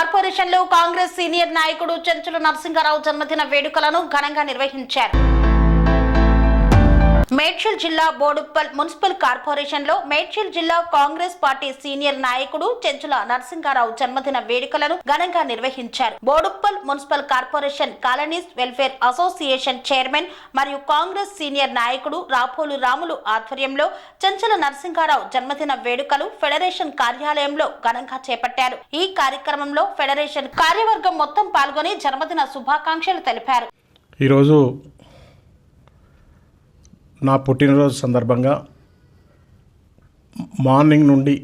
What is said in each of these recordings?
కార్పొరేషన్లో కాంగ్రెస్ సీనియర్ నాయకుడు చెంచుల నరసింహారావు జన్మదిన వేడుకలను ఘనంగా నిర్వహించారు. మేడ్చల్ జిల్లా బోడుప్పల్ మున్సిపల్ కార్పొరేషన్లో మేడ్చల్ జిల్లా కాంగ్రెస్ పార్టీ సీనియర్ నాయకుడు చెంచుల నరసింహారావు జన్మదిన వేడుకలను ఘనంగా నిర్వహించారు. Boduppal municipal corporation colonies welfare association chairman మరియు కాంగ్రెస్ సీనియర్ నాయకుడు రాపోలు రాములు ఆధ్వర్యంలో చెంచుల నరసింహారావు జన్మదిన వేడుకలు ఫెడరేషన్ కార్యాలయంలో ఘనంగా చేపట్టారు. ఈ కార్యక్రమంలో ఫెడరేషన్ కార్యవర్గం మొత్తం పాల్గొని జన్మదిన శుభాకాంక్షలు తెలిపారు. ఈరోజు నా పుట్టినరోజు సందర్భంగా మార్నింగ్ నుండి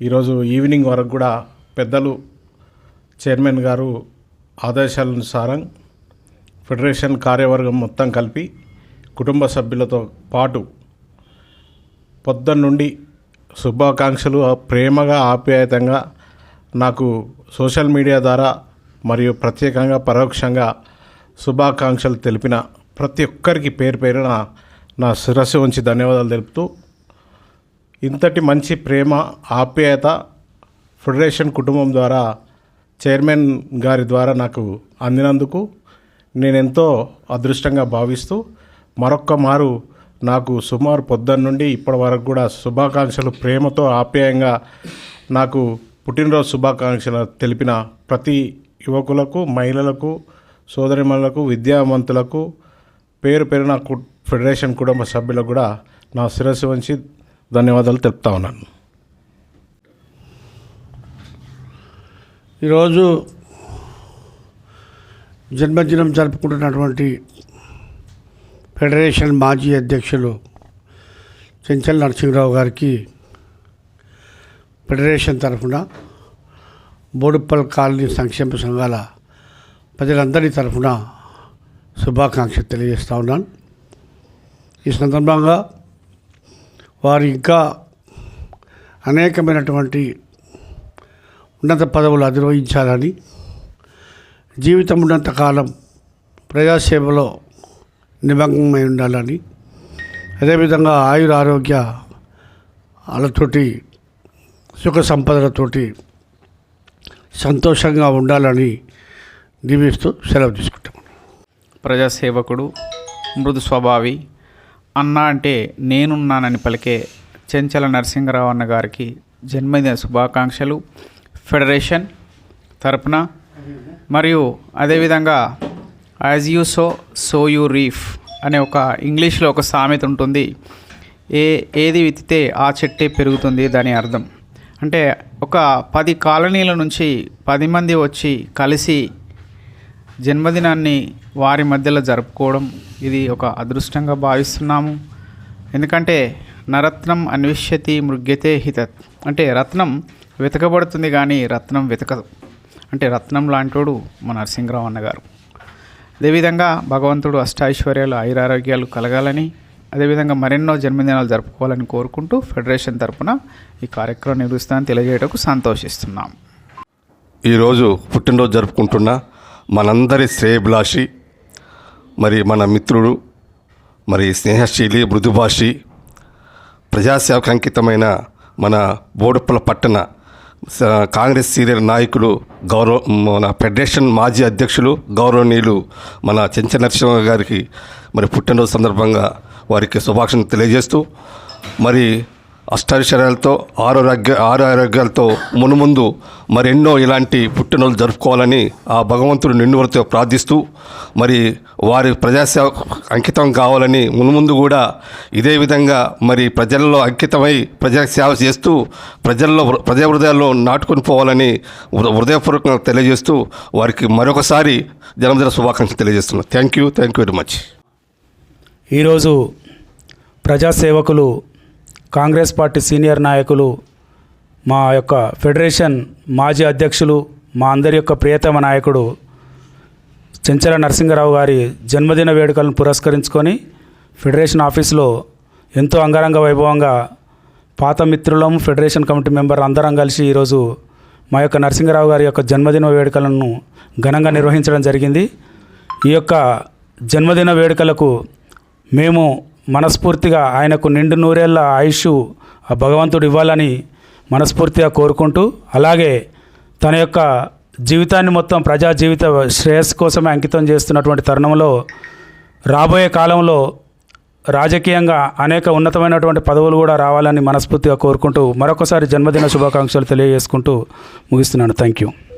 ఈరోజు ఈవినింగ్ వరకు కూడా పెద్దలు చైర్మన్ గారు ఆదేశాలనుసారం ఫెడరేషన్ కార్యవర్గం మొత్తం కలిపి కుటుంబ సభ్యులతో పాటు పొద్దున్న నుండి శుభాకాంక్షలు ప్రేమగా ఆప్యాయతంగా నాకు సోషల్ మీడియా ద్వారా మరియు ప్రత్యేకంగా పరోక్షంగా శుభాకాంక్షలు తెలిపిన ప్రతి ఒక్కరికి పేరు పేరున నా శిరస్సు ఉంచి ధన్యవాదాలు తెలుపుతూ ఇంతటి మంచి ప్రేమ ఆప్యాయత ఫెడరేషన్ కుటుంబం ద్వారా చైర్మన్ గారి ద్వారా నాకు అందినందుకు నేనెంతో అదృష్టంగా భావిస్తూ మరొక్క మారు నాకు సుమారు పొద్దున్న నుండి ఇప్పటి వరకు కూడా శుభాకాంక్షలు ప్రేమతో ఆప్యాయంగా నాకు పుట్టినరోజు శుభాకాంక్షలు తెలిపిన ప్రతి యువకులకు మహిళలకు సోదరిమణులకు విద్యావంతులకు పేరు పేరున కు- ఫెడరేషన్ కుటుంబ సభ్యులకు కూడా నా శిరస్సు వంచి ధన్యవాదాలు తెలుపుతా ఉన్నాను. ఈరోజు జన్మదినం జరుపుకుంటున్నటువంటి ఫెడరేషన్ మాజీ అధ్యక్షులు చెంచల్ నరసింహరావు గారికి ఫెడరేషన్ తరఫున బోడుప్పల్ కాలనీ సంక్షేమ సంఘాల ప్రజలందరి తరఫున శుభాకాంక్షలు తెలియజేస్తూ ఉన్నాను. ఈ సందర్భంగా వారు ఇంకా అనేకమైనటువంటి ఉన్నత పదవులు అధిరోహించాలని జీవితం ఉన్నంత కాలం ప్రజాసేవలో నిమగ్నమై ఉండాలని అదేవిధంగా ఆయుర ఆరోగ్య వాళ్ళతోటి సుఖ సంపదలతోటి సంతోషంగా ఉండాలని దీవిస్తూ సెలవు తీసుకుంటాం ప్రజాసేవకుడు మృదు స్వభావి. అన్న అంటే నేనున్నానని పలికే చెంచల నరసింహరావు అన్న గారికి జన్మదిన శుభాకాంక్షలు. ఫెడరేషన్ తరపున మరియు అదేవిధంగా as you sow so you reap అనే ఒక ఇంగ్లీష్లో ఒక సామెత ఉంటుంది. ఏ ఏది విత్తితే ఆ చెట్టే పెరుగుతుంది దాని అర్థం. అంటే ఒక పది కాలనీల నుంచి పది మంది వచ్చి కలిసి జన్మదినాన్ని వారి మధ్యలో జరుపుకోవడం ఇది ఒక అదృష్టంగా భావిస్తున్నాము. ఎందుకంటే నరత్నం అన్విష్యతి మృగ్యతే హితత్. అంటే రత్నం వెతకబడుతుంది కానీ రత్నం వెతకదు. అంటే రత్నం లాంటోడు మా నరసింహరావు అన్నగారు. అదేవిధంగా భగవంతుడు అష్టైశ్వర్యాలు ఐరారోగ్యాలు కలగాలని అదేవిధంగా మరెన్నో జన్మదినాలు జరుపుకోవాలని కోరుకుంటూ ఫెడరేషన్ తరపున ఈ కార్యక్రమం నిర్వహిస్తానని తెలియజేయటకు సంతోషిస్తున్నాం. ఈరోజు పుట్టినరోజు జరుపుకుంటున్నా మనందరి శ్రేయభిలాషి మరి మన మిత్రుడు మరి స్నేహశీలి మృదుభాషి ప్రజాసేవకు అంకితమైన మన బోడుప్పల పట్టణ కాంగ్రెస్ సీనియర్ నాయకులు గౌరవ మన ఫెడరేషన్ మాజీ అధ్యక్షులు గౌరవనీయులు మన చెంచ నరసింహ గారికి మరి పుట్టినరోజు సందర్భంగా వారికి శుభాకాంక్షలు తెలియజేస్తూ మరి అష్టాక్షరాలతో ఆరోగ్య ఆరు ఆరోగ్యాలతో మునుముందు మరెన్నో ఇలాంటి పుట్టినరోజు జరుపుకోవాలని ఆ భగవంతుడు నిన్నువరితో ప్రార్థిస్తూ మరి వారి ప్రజాసేవ అంకితం కావాలని మునుముందు కూడా ఇదే విధంగా మరి ప్రజల్లో అంకితమై ప్రజాసేవ చేస్తూ ప్రజల్లో ప్రజా హృదయాల్లో నాటుకొని పోవాలని హృదయపూర్వకంగా తెలియజేస్తూ వారికి మరొకసారి జన్మదిన శుభాకాంక్షలు తెలియజేస్తున్నాను thank you thank you very much. ఈరోజు ప్రజాసేవకులు కాంగ్రెస్ పార్టీ సీనియర్ నాయకులు మా యొక్క ఫెడరేషన్ మాజీ అధ్యక్షులు మా అందరి యొక్క ప్రియతమ నాయకుడు చెంచల నరసింహరావు గారి జన్మదిన వేడుకలను పురస్కరించుకొని ఫెడరేషన్ ఆఫీసులో ఎంతో అంగరంగ వైభవంగా పాత మిత్రులం ఫెడరేషన్ కమిటీ మెంబర్ అందరం కలిసి ఈరోజు మా యొక్క నరసింహరావు గారి యొక్క జన్మదిన వేడుకలను ఘనంగా నిర్వహించడం జరిగింది. ఈ యొక్క జన్మదిన వేడుకలకు మేము మనస్ఫూర్తిగా ఆయనకు నిండు నూరేళ్ళ ఆయుష్ ఆ భగవంతుడు ఇవ్వాలని మనస్ఫూర్తిగా కోరుకుంటూ అలాగే తన యొక్క జీవితాన్ని మొత్తం ప్రజా జీవిత శ్రేయస్సు కోసమే అంకితం చేస్తున్నటువంటి తరుణంలో రాబోయే కాలంలో రాజకీయంగా అనేక ఉన్నతమైనటువంటి పదవులు కూడా రావాలని మనస్ఫూర్తిగా కోరుకుంటూ మరొకసారి జన్మదిన శుభాకాంక్షలు తెలియజేసుకుంటూ ముగిస్తున్నాను. Thank you